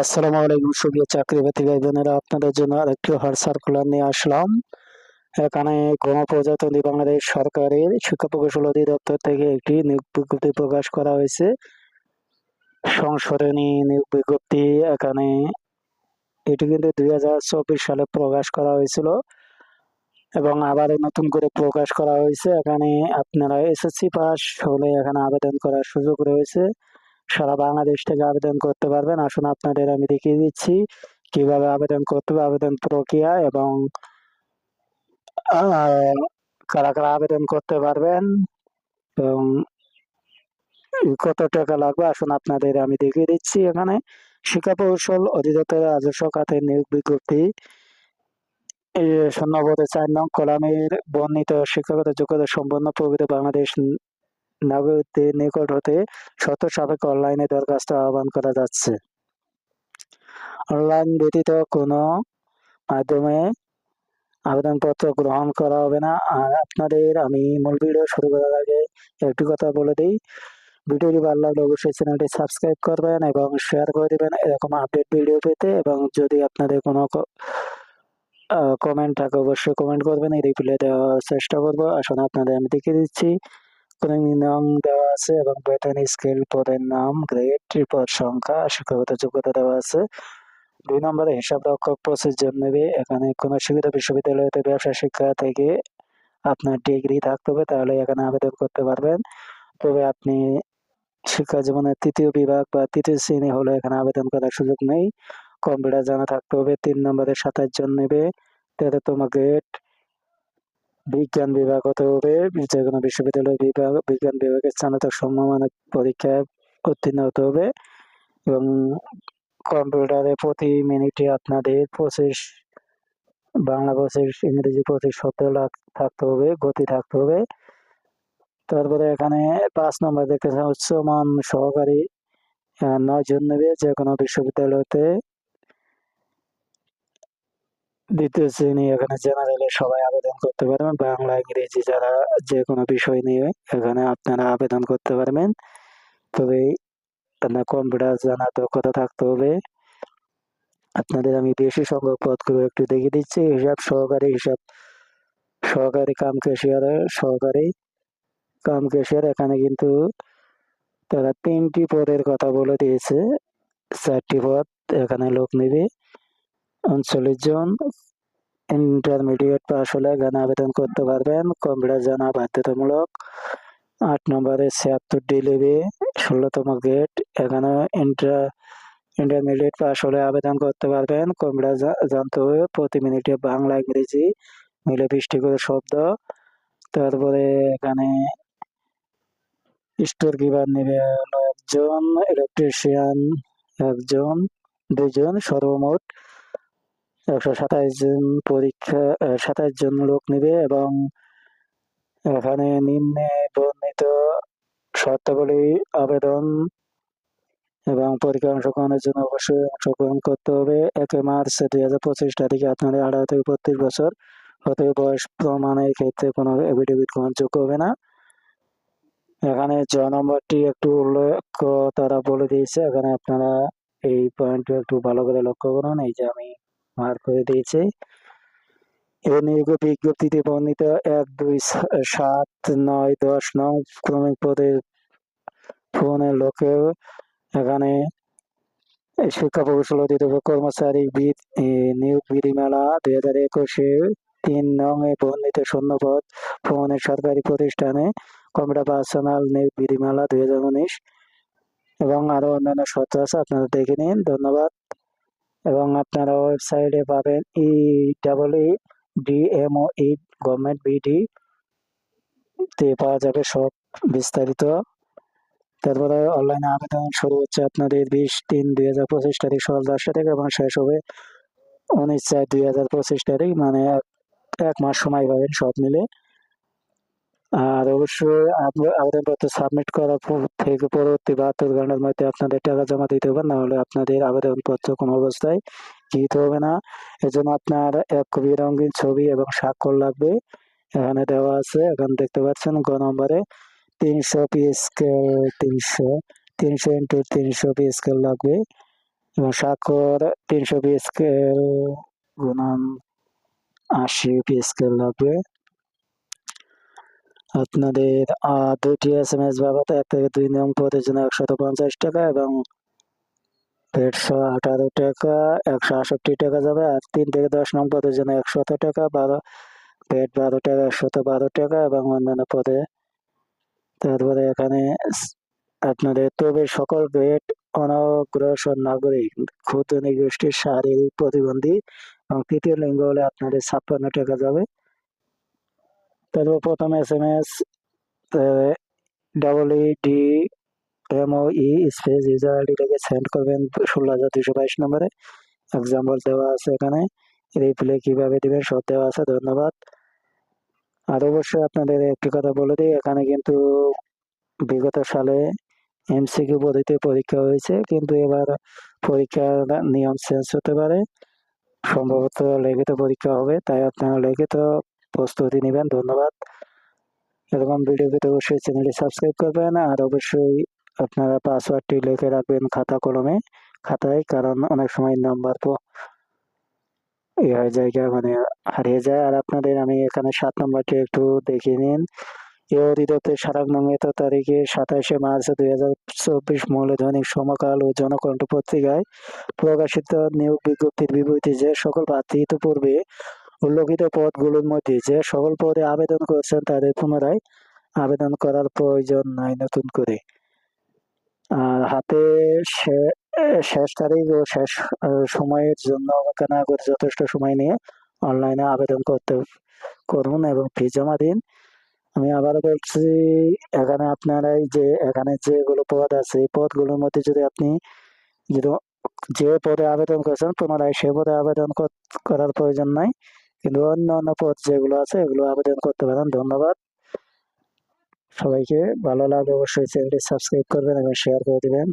আসসালামু আলাইকুম ভাই বোনেরা, আপনাদের জন্য আরেকটি হর সার্কুলার নিয়ে আসলাম। এখানে গণপ্রজাতন্ত্রী বাংলাদেশ সরকারের শিক্ষা প্রকৌশল অধিদপ্তর থেকে একটি নিয়োগ বিজ্ঞপ্তি প্রকাশ করা হয়েছে। সংশোধনী নিয়োগ বিজ্ঞপ্তি এখানে, এটি কিন্তু দুই হাজার চব্বিশ সালে প্রকাশ করা হয়েছিল এবং আবার নতুন করে প্রকাশ করা হয়েছে। এখানে আপনারা এসএসসি পাস হলে এখানে আবেদন করার সুযোগ রয়েছে। সারা বাংলাদেশ থেকে আবেদন করতে পারবেন। আসুন আপনাদের আমি দেখিয়ে দিচ্ছি কীভাবে আবেদন করতে হবে। আবেদন প্রক্রিয়া এবং কারা কারা আবেদন করতে পারবেন এবং কত টাকা লাগবে আসুন আপনাদের আমি দেখিয়ে দিচ্ছি এখানে। শিক্ষা কৌশল অধিদপ্তরের রাজস্ব খাতের নিয়োগ বিজ্ঞপ্তি। এই শূন্যপদে চার নং কলামের বর্ণিত শিক্ষাগত যোগ্যতা সম্পন্ন প্রকৃত বাংলাদেশ নাগরিকদের নিকট হতে শর্ত সাপেক্ষ অনলাইনে দরখাস্ত আহ্বান করা যাচ্ছে। অনলাইন ব্যতীত কোনো মাধ্যমে আবেদনপত্র গ্রহণ করা হবে না। আর আপনাদের আমি মূল ভিডিও শুরু করার আগে একটি কথা বলে দিই। ভিডিওটি ভালো লাগলে অবশ্যই চ্যানেলটি সাবস্ক্রাইব করবেন এবং শেয়ার করে দেবেন এরকম আপডেট ভিডিও পেতে। এবং যদি আপনাদের কোনো কমেন্ট থাকে অবশ্যই কমেন্ট করবেন। এই রিপ্লাই দেওয়ার চেষ্টা করব। আসলে আপনাদের আমি দেখিয়ে দিচ্ছি। ক্রমিক নাম দেওয়া আছে এবং বেতন, স্কেল, পদের নাম, গ্রেড পদ সংখ্যা, শিক্ষাগত যোগ্যতা দেওয়া আছে। দুই নম্বরে, হিসাব রক্ষক প্রসিজন নেবে। এখানে কোনো শিক্ষিত বিশ্ববিদ্যালয়তে ব্যবসা, শিক্ষা থেকে আপনার ডিগ্রি থাকতে হবে, তাহলে এখানে আবেদন করতে পারবেন। তবে আপনি শিক্ষা জীবনের তৃতীয় বিভাগ বা তৃতীয় শ্রেণি হলে এখানে আবেদন করার সুযোগ নেই। কম্পিউটার জানা থাকতে হবে। তিন নম্বরে, সাতাশ জন নেবে। তেরোতম গ্রেড বিজ্ঞান বিভাগ হতে যে কোনো বিশ্ববিদ্যালয় বিভাগ, বিজ্ঞান বিভাগের স্নাতক সম্মানক পরীক্ষায় উত্তীর্ণ হতে হবে এবং কম্পিউটারে প্রতি মিনিটে আপনাদের পঁচিশ, বাংলা পঁচিশ, ইংরেজি পঁচিশ শব্দ থাকতে হবে, গতি থাকতে হবে। তারপরে এখানে পাঁচ নম্বর দেখতে উচ্চমান সহকারী নয় জন নেবে যে কোনো বিশ্ববিদ্যালয়তে দ্বিতীয় শ্রেণি এখানে জেনারেলে সবাই আবেদন করতে পারবেন। বাংলা, ইংরেজি যারা যে কোনো বিষয় নিয়ে এখানে আপনারা আবেদন করতে পারবেন। তবে আপনার কম্পিউটার জানা দক্ষতা থাকতে হবে। আপনাদের আমি বেশি সংখ্যক পদগুলো একটু দেখিয়ে দিচ্ছি। হিসাব সহকারী হিসাব সহকারী কাম ক্যাশিয়ার সহকারী কাম ক্যাশিয়ার এখানে কিন্তু তারা তিনটি পদের কথা বলে দিয়েছে। চারটি পদ এখানে লোক নেবে। উনচল্লিশ জন ইন্টারমিডিয়েট পাস হলে এখানে আবেদন করতে পারবেন। কম্পিউটার জানা বাধ্যতামূলক। আট নম্বরে ছিয়াত্তর ডিলিভি ষোলোতম গেট এখানে ইন্টার ইন্টারমিডিয়েট পাস হলে আবেদন করতে পারবেন। কম্পিউটার জানতে হবে প্রতি মিনিটে বাংলা, ইংরেজি মিলে বৃষ্টি করে শব্দ। তারপরে এখানে স্টোর কিপার নেবে একজন ইলেকট্রিশিয়ান একজন দুজন সর্বমোট একশো সাতাইশ জন পরীক্ষা সাতাশ জন লোক নেবে এবং এখানে নিম্নে বর্ণিত শর্তাবলী আবেদন এবং পরীক্ষা অংশগ্রহণের জন্য অবশ্যই অংশগ্রহণ করতে হবে। একে মার্চ দুই হাজার পঁচিশ তারিখে আপনাদের আঠারো থেকে বত্রিশ বছর হতে বয়স প্রমাণের ক্ষেত্রে কোনো এভিডেভিট গ্রহণযোগ্য হবে না। এখানে ছ নম্বরটি একটু উল্লেখ তারা বলে দিয়েছে। এখানে আপনারা এই পয়েন্টটা একটু ভালো করে লক্ষ্য করুন। এই যে আমি মার্ক করে দিয়েছি। এই নিয়োগ বিজ্ঞপ্তিতে বর্ণিত এক, দুই সাত, নয়, দশ নং ক্রমিক পদের ফোনের লোকে এখানে শিক্ষা প্রকৌশল অধিদপ্তর কর্মচারী নিয়োগ বিধিমালা দুই হাজার একুশে তিন নং এ বর্ণিত শূন্যপদ ভ্রমণের সরকারি প্রতিষ্ঠানে কম্পিউটার পার্সোনাল নিয়োগ বিধিমালা দুই হাজার উনিশ এবং আরও অন্যান্য শর্ত আছে, আপনারা দেখে নিন। ধন্যবাদ। এবং আপনারা ওয়েবসাইটে পাবেন E double E DMO E government BD তে পাওয়া যাবে সব বিস্তারিত। তারপরে অনলাইনে আবেদন শুরু হচ্ছে আপনাদের বিশ তিন দুই হাজার পঁচিশ তারিখ, সকাল দশটা থেকে এবং শেষ হবে উনিশ চার দুই হাজার পঁচিশ তারিখ মানে এক- এক মাস সময় পাবেন সব মিলে। আর অবশ্যই আব- আবেদনপত্র সাবমিট করার থেকে পরবর্তী বাহাত্তর ঘণ্টার মধ্যে আপনাদের টাকা জমা দিতে হবে, নাহলে আপনাদের আবেদনপত্র কোনো অবস্থায় গৃহীত হবে না। এজন্য আপনার এক কপি রঙিন ছবি এবং স্বাক্ষর লাগবে। এখানে দেওয়া আছে, এখানে দেখতে পাচ্ছেন গ নম্বরে তিনশো পি স্কেল তিনশো তিনশো ইন্টু তিনশো পি স্কেল লাগবে। এবং স্বাক্ষর তিনশো পি স্কেল গুণন আশি পি স্কেল লাগবে। আপনাদের দুইটি এস এম এস বাবদ এক থেকে দুই নং পদের জন্য একশত পঞ্চাশ টাকা এবং দেড়শো আঠারো টাকা, একশো আষট্টি টাকা যাবে। আর তিন থেকে দশ নং পদের জন্য একশত টাকা, বারো পেট বারো টাকা, একশত বারো টাকা এবং অন্যান্য পদে। তারপরে এখানে আপনাদের তবে সকল গ্রেড অনগ্রসর নাগরিক, ক্ষুদ্র নিগোষ্ঠীর শারীরিক প্রতিবন্ধী এবং তৃতীয় লিঙ্গ হলে আপনাদের ছাপ্পান্ন টাকা যাবে। তারপর প্রথম S M S double E D M O E space user আইডিটাকে send করবেন ষোলো হাজার দুশো বাইশ নম্বরে। এক্সাম্পল দেওয়া আছে এখানে। রিপ্লে কীভাবে দিবেন সব দেওয়া আছে, ধন্যবাদ। আর অবশ্যই আপনাদের একটি কথা বলে দিই, এখানে কিন্তু বিগত সালে এমসিকিউ পদ্ধতিতে পরীক্ষা হয়েছে, কিন্তু এবার পরীক্ষার নিয়ম চেঞ্জ হতে পারে। সম্ভবত লিখিত পরীক্ষা হবে, তাই আপনারা লিখিত প্রস্তুতি নেবেন, ধন্যবাদ। এরকম ভিডিও পেতে অবশ্যই চ্যানেলটি সাবস্ক্রাইব করবেন আর অবশ্যই আপনারা পাসওয়ার্ডটি লিখে রাখবেন খাতা কলমে, খাতায়, কারণ অনেক সময় নাম্বার তো ইয়ে হয়ে যায় মানে হারিয়ে যায়। আর আপনাদের আমি এখানে সাত নম্বরটি একটু দেখিয়ে নিন। এ অধিদপ্তর সারাক নঙ্গিত তারিখে সাতাশে মার্চ দুই হাজার চব্বিশ মৌলে দৈনিক সমকাল ও জনকণ্ঠ পত্রিকায় প্রকাশিত নিয়োগ বিজ্ঞপ্তির বিবৃতি যে সকল প্রার্থী ইতিপূর্বে উল্লেখিত পদগুলোর মধ্যে যে সকল পদে আবেদন করছেন তাদের পুনরায় আবেদন করার প্রয়োজন নাই নতুন করে। আর হাতে শেষ তারিখ ও শেষ সময়ের জন্য না করে যথেষ্ট সময় নিয়ে অনলাইনে আবেদন করতে করুন এবং ফি জমা দিন। আমি আবারও বলছি, এখানে আপনারা এই যে, এখানে যেগুলো পদ আছে, এই পদগুলোর মধ্যে যদি আপনি যে পদে আবেদন করেছেন, পুনরায় সে পদে আবেদন করার প্রয়োজন নাই। কিন্তু অন্য অন্য পথ যেগুলো আছে, এগুলো আবেদন করতে পারেন। ধন্যবাদ। সবাইকে ভালো লাগলে অবশ্যই চ্যানেলটি সাবস্ক্রাইব করবেন এবং শেয়ার করে দিবেন।